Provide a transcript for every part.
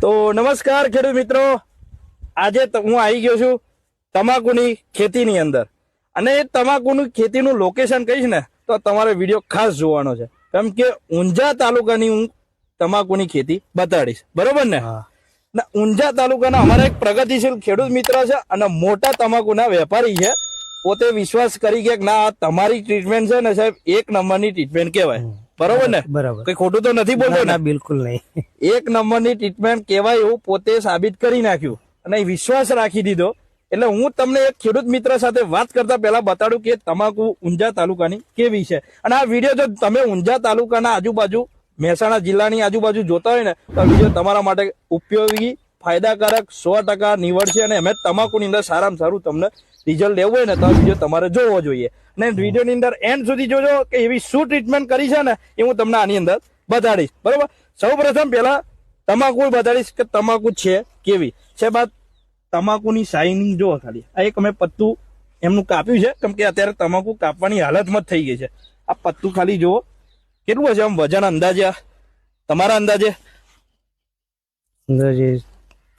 તો નમસ્કાર ખેડૂત મિત્રો. આજે હું આવી ગયો છું તમાકુની ખેતીની અંદર. અને એ તમાકુની ખેતીનું લોકેશન કહીશ ને તો તમારે વીડિયો ખાસ જોવાનો છે. કેમ કે ઊંઝા તાલુકાની હું તમાકુની ખેતી બતાડીશ. બરોબર ને? હા. ને ઊંઝા તાલુકાના અમારા એક પ્રગતિશીલ ખેડૂત મિત્ર છે અને મોટા તમાકુના વેપારી છે. પોતે વિશ્વાસ કરી કે ના આ તમારી ટ્રીટમેન્ટ છે ને સાહેબ એક નંબરની ટ્રીટમેન્ટ કહેવાય. બરોબર ને? બરાબર. કઈ ખોટું તો નથી બોલતો ને? બિલકુલ નહીં. એક નંબરની ટ્રીટમેન્ટ કહેવાય એવું પોતે સાબિત કરી નાખ્યું. અને વિશ્વાસ રાખી દીધો. એટલે હું તમને એક ખેડૂત મિત્ર સાથે વાત કરતા પહેલા બતાડું કે તમાકુ ઊંઝા તાલુકાની કેવી છે. અને આ વીડિયો જો તમે ઊંઝા તાલુકાના આજુબાજુ મહેસાણા જિલ્લાની આજુબાજુ જોતા હોય ને તો આ વીડિયો તમારા માટે ઉપયોગી ફાયદાકારક સો ટકા નીવડશે અને અમે તમાકુની અંદર સારામાં સારું તમને રિઝલ્ટ લેવું હોય ને તો આ વીડિયો તમારે જોવો જોઈએ. અને વિડીયોની અંદર એન્ડ સુધી જોજો કે એવી શું ટ્રીટમેન્ટ કરી છે ને એ હું તમને આની અંદર બતાડીશ. બરોબર? સૌ પ્રથમ પહેલા તમાકુ બતાડીશ કે તમાકુ છે કેવી? છે બાદ તમાકુની શાઇનિંગ જુઓ ખાલી. આ એક અમે પત્તું એમનું કાપ્યું છે. કેમ કે અત્યારે તમાકુ કાપવાની હાલતમાં જ થઈ ગઈ છે. આ પત્તું ખાલી જુઓ. કેટલું હશે આમ વજન અંદાજે? તમારા અંદાજે? અંદાજે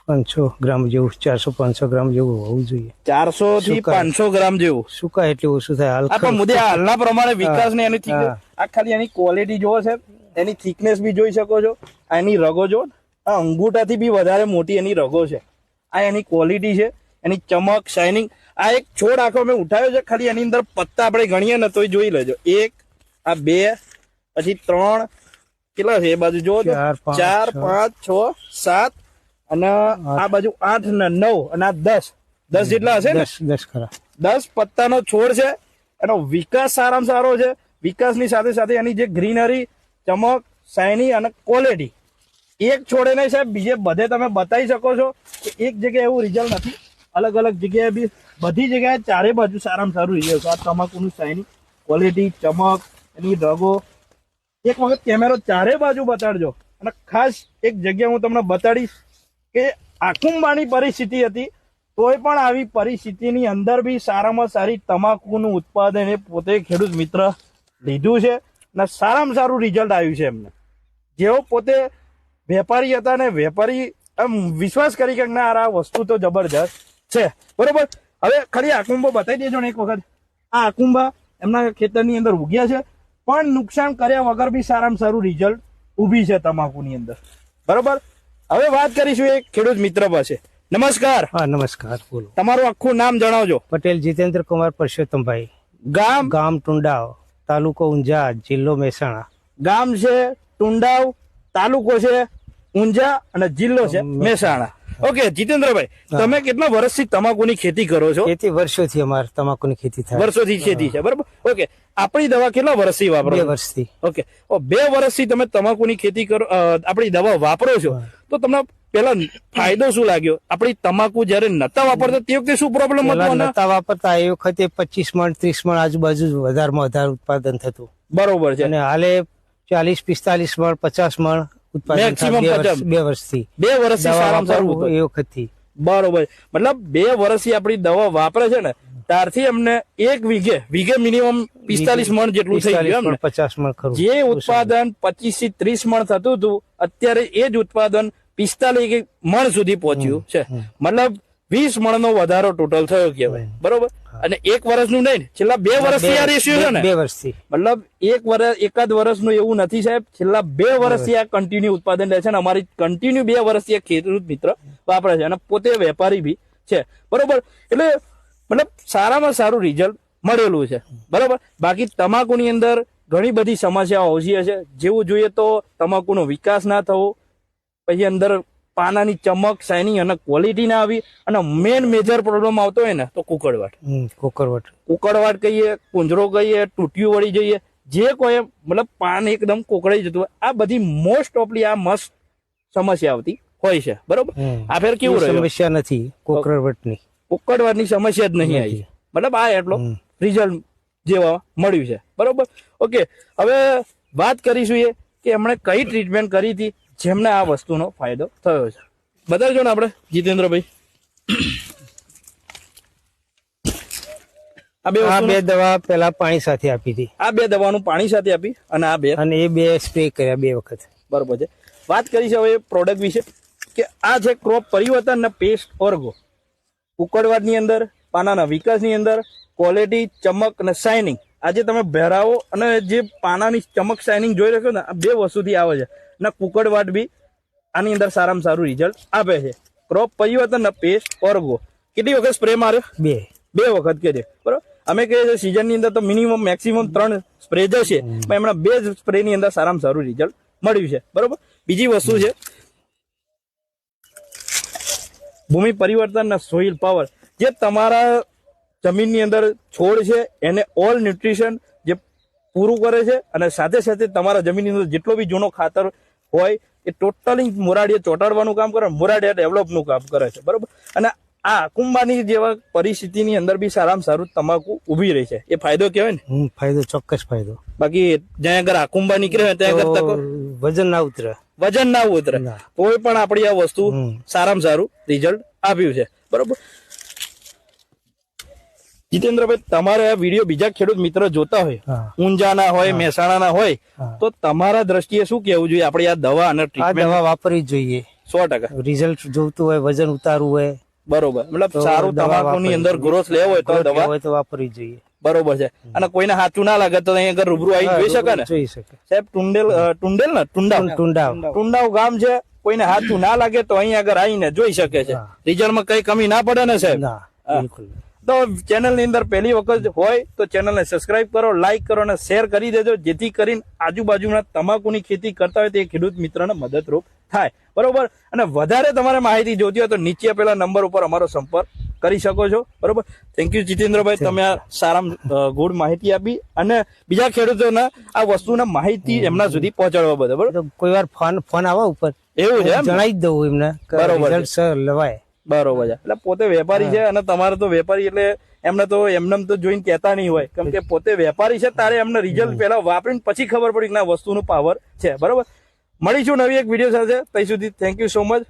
પાંચસો ગ્રામ જેવું ચારસો પાંચસો ગ્રામ જેવું હોવું જોઈએ. ચારસો થી પાંચસો ગ્રામ જેવું? સુકાય એટલે ઓછું થાય? હાલ આ પણ મુદ્દે હાલના પ્રમાણે વિકાસ ને એની આ ખાલી એની ક્વોલિટી જોવો છે એની થિકનેસ બી જોઈ શકો છો. આ એની રગો જો આ અંગૂઠાથી બી વધારે મોટી એની રગો છે. આ એની ક્વોલિટી છે. એની ચમક શાઇનિંગ આ એક છોડ આખો મેં ઉઠાવ્યો છે. ખાલી એની અંદર પત્તા આપણે ગણીએ ને તોય જોઈ લેજો. એક આ બે પછી ત્રણ. કેટલા છે એ બાજુ જો ચાર. પાંચ છ સાત અને આ બાજુ આઠ ને નવ અને આ દસ. દસ જેટલા હશે ને? દસ ખરા. દસ પત્તાનો છોડ છે. એનો વિકાસ સારામાં સારો છે. વિકાસની સાથે સાથે એની જે ગ્રીનરી ચમક શાઇની અને ક્વોલિટી. એક છોડે નહીં સાહેબ બીજે બધે તમે બતાવી શકો છો કે એક જગ્યાએ એવું રિઝલ્ટ નથી. અલગ અલગ જગ્યાએ બી બધી જગ્યાએ ચારે બાજુ સારામાં સારું રિઝલ્ટ આ તમાકુનું શાઇની ક્વોલિટી ચમક એની રગો. એક વખત કેમેરો ચારે બાજુ બતાડજો. અને ખાસ એક જગ્યા હું તમને બતાડીશ. કે આખુંબાની પરિસ્થિતિ હતી. તોય પણ આવી પરિસ્થિતિની અંદર બી સારામાં સારી તમાકુનું ઉત્પાદન એ પોતે ખેડૂત મિત્ર લીધું છે અને સારામાં સારું રિઝલ્ટ આવ્યું છે એમને. જેઓ પોતે વેપારી હતા ને વેપારી આમ વિશ્વાસ કરી કે ના, આ વસ્તુ તો જબરજસ્ત છે. બરોબર? હવે ખાલી આકુંબો બતાવી દેજો ને એક વખત. આ આકુંબા એમના ખેતરની અંદર ઉગ્યા છે, પણ નુકસાન કર્યા વગર બી સારામાં સારું રિઝલ્ટ ઊભી છે તમાકુની અંદર. બરોબર? હવે વાત કરીશું એક ખેડૂત મિત્ર પાસે. નમસ્કાર. હા નમસ્કાર બોલો. તમારું આખું નામ જણાવજો. પટેલ જીતેન્દ્ર કુમાર પરસોત્તમભાઈ. ગામ? ગામ ટુંડાવ તાલુકો ઊંઝા જિલ્લો મહેસાણા. ગામ છે ટુંડાવ તાલુકો છે ઊંઝા અને જિલ્લો છે મહેસાણા. ઓકે જીતેન્દ્રભાઈ તમે કેટલા વર્ષથી તમાકુની ખેતી કરો છો? ખેતી વર્ષોથી અમારે તમાકુની ખેતી થાય. વર્ષોથી ખેતી છે બરાબર? ઓકે આપણી દવા કેટલા વર્ષથી વાપરો બે વર્ષથી. ઓકે બે વર્ષથી તમે તમાકુની ખેતી કરો આપણી દવા વાપરો છો? તો તમને પેલા ફાયદો શું લાગ્યો? આપણી તમાકુ જયારે નતા વાપરતા તે વખતે શું પ્રોબ્લેમ હતો નતા વાપરતા એ વખતે પચીસ મણ ત્રીસ મણ આજુબાજુ વધારેમાં વધારે ઉત્પાદન થતું. બરોબર છે. અને હાલે ચાલીસ પિસ્તાલીસ મણ પચાસ મણ ઉત્પાદન બે વર્ષ- બે વર્ષથી. બે વર્ષથી દવા સારામાં સારું એ વખતથી. બરોબર. મતલબ બે વર્ષથી આપણી દવા વાપરે છે ને ત્યારથી અમને એક વીઘે વીઘે મિનિમમ પિસ્તાલીસ મણ જેટલું થઈ ગયું એમ મણ ને? પચાસ મણ ખરું. જે ઉત્પાદન પચીસથી ત્રીસ મણ થતું હતું અત્યારે એ જ ઉત્પાદન પિસ્તાલીસ મણ સુધી પહોંચ્યું છે. મતલબ વીસ મણ નો વધારો ટોટલ થયો કહેવાય બરોબર? અને એક વર્ષનું નહીં ને, છેલ્લા બે વર્ષથી આ રેશિયો છે ને? બે વર્ષથી. મતલબ એક વર્ષ એકાદ વર્ષનું એવું નથી સાહેબ. છેલ્લા બે વર્ષથી આ કન્ટિન્યુ ઉત્પાદન લે છે અને અમારી કન્ટિન્યુ બે વર્ષથી આ ખેડૂત મિત્ર વાપરે છે અને પોતે વેપારી બી છે. બરોબર? એટલે મતલબ સારામાં સારું રિઝલ્ટ મળેલું છે. બરોબર? બાકી તમાકુની અંદર ઘણી બધી સમસ્યાઓ ઓછી છે જેવું જોઈએ તો તમાકુનો વિકાસ ના થવો પછી અંદર પાનાની ચમક શાઇનિંગ અને ક્વોલિટી ના આવી અને મેન મેજર પ્રોબ્લેમ આવતો હોય ને તો કુકડવાટ કુકડવાટ કુકડવાટ કહીએ કુંજરો કહીએ તૂટ્યું વળી જઈએ જે કોઈ મતલબ પાન એકદમ કોકડાઈ જતું હોય આ બધી મોસ્ટ ઓફલી આ મસ્ત સમસ્યા આવતી હોય છે બરોબર? આ ફેર કેવું રહ્યું? સમસ્યા નથી કોકરવટની. કુકડવાટની સમસ્યા જ નહીં આવી. મતલબ આ એટલો રિઝલ્ટ જેવા મળ્યું છે બરોબર? ઓકે હવે વાત કરીશું એ કે એમણે કઈ ટ્રીટમેન્ટ કરી હતી જેમને આ વસ્તુનો ફાયદો થયો છે. બતાવજો ને આપણે જીતેન્દ્રભાઈ. આ બે આ બે દવા પેલા પાણી સાથે આપી હતી. આ બે દવાનું પાણી સાથે આપી અને આ બે અને એ બે સ્પ્રે કર્યા બે વખત. બરોબર છે. વાત કરી છે હવે પ્રોડક્ટ વિશે કે આ છે ક્રોપ પરિવર્તન અને પેસ્ટ ઓર્ગો ઉકળવાદની અંદર પાનાના વિકાસની અંદર ક્વોલિટી ચમક અને શાઇનિંગ આજે તમે ભેરાવો અને જે પાનાની ચમક શાઇનિંગ જોઈ રહ્યો છો ને આ બે વસ્તુથી આવે છે. અને કુકડવાટ બી આની અંદર સારામાં સારું રિઝલ્ટ આપે છે. ક્રોપ પરિવર્તન પેસ્ટ ઓર્ગો. કેટલી વખત સ્પ્રે માર્યો બે. બે વખત કે છે. બરોબર? અમે કહીએ છીએ સિઝનની અંદર તો મિનિમમ મેક્સિમમ ત્રણ સ્પ્રે જશે. પણ એમના બે જ સ્પ્રેની અંદર સારામાં સારું રિઝલ્ટ મળ્યું છે. બરોબર? બીજી વસ્તુ છે. ભૂમિ પરિવર્તન સોઇલ પાવર જે તમારા જમીનની અંદર છોડ છે એને ઓલ ન્યુટ્રિશન જે પૂરું કરે છે અને સાથે સાથે તમારા જમીનની અંદર જેટલો બી જૂનો ખાતર હોય એ ટોટલી મોરાડીએ ચોંટાડવાનું કામ કરે મોરાડીએ ડેવલપનું કામ કરે છે બરોબર? અને આ કુંભાની જેવા પરિસ્થિતિની અંદર બી સારામાં સારું તમાકુ ઊભી રહી છે. એ ફાયદો કહેવાય ને? હું ફાયદો ચોક્કસ ફાયદો. બાકી જ્યાં આગળ આકુંબા નીકળે હોય ત્યાં આગળ વજન ના ઉતરે. વજન ના ઉતરે. કોઈ પણ આપણી આ વસ્તુ સારામાં સારું રિઝલ્ટ આપ્યું છે બરોબર? જીતેન્દ્રભાઈ તમારે આ વીડિયો બીજા ખેડૂત મિત્ર જોતા હોય ઊંઝાના હોય મહેસાણાના હોય તો તમારા દ્રષ્ટિએ શું કેવું જોઈએ? આપણે આ દવા અને ટ્રીટમેન્ટ દવા વાપરવી જોઈએ. સો ટકા. રિઝલ્ટ જોતું હોય વજન ઉતારવું હોય બરોબર. મતલબ તો સારું દવા તમાકુની અંદર ગ્રોથ લેવો હોય તો દવા હોય તો વાપરવી જોઈએ. બરોબર છે. અને કોઈને સાચું ના લાગે તો અહીં આગળ રૂબરૂ આવી જોઈ શકે ને? જોઈ શકે. સાહેબ ટુંડેલ ટુંડેલ ને? ટુંડાવ. ટુંડાવ. ટુંડાવ. ગામ છે. કોઈને હાચું ના લાગે તો અહીં આગળ આવીને જોઈ શકે છે. રિઝલ્ટમાં કઈ કમી ના પડે ને સાહેબ? ના બિલકુલ તો ચેનલની અંદર પહેલી વખત હોય તો ચેનલને સબસ્ક્રાઇબ કરો લાઈક કરો અને શેર કરી દેજો. જેથી કરીને આજુબાજુના તમાકુની ખેતી કરતા હોય તે ખેડૂત મિત્રને મદદરૂપ થાય. બરોબર? અને વધારે તમારે માહિતી જોતી હોય તો નીચે આપેલા નંબર ઉપર અમારો સંપર્ક કરી શકો છો. બરોબર? થેન્ક યુ જીતેન્દ્રભાઈ. તમે આ સારા ગુડ માહિતી આપી. અને બીજા ખેડૂતોને આ વસ્તુના માહિતી એમના સુધી પહોંચાડવા બધા બરોબર કોઈ વાર ફોન ફોન આવે ઉપર. એવું છે જણાવી દઉં એમને બરોબર લવાય. બરોબર છે. એટલે પોતે વેપારી છે અને તમારે તો વેપારી એટલે એમને તો એમને તો જોઈને કહેતા નહીં હોય. કેમ કે પોતે વેપારી છે તારે એમને રિઝલ્ટ પહેલા વાપરીને પછી ખબર પડી કે ના વસ્તુનું પાવર છે. બરોબર? મળીશું નવી એક વીડિયો સાથે. ત્યાં સુધી થેન્ક યુ સો મચ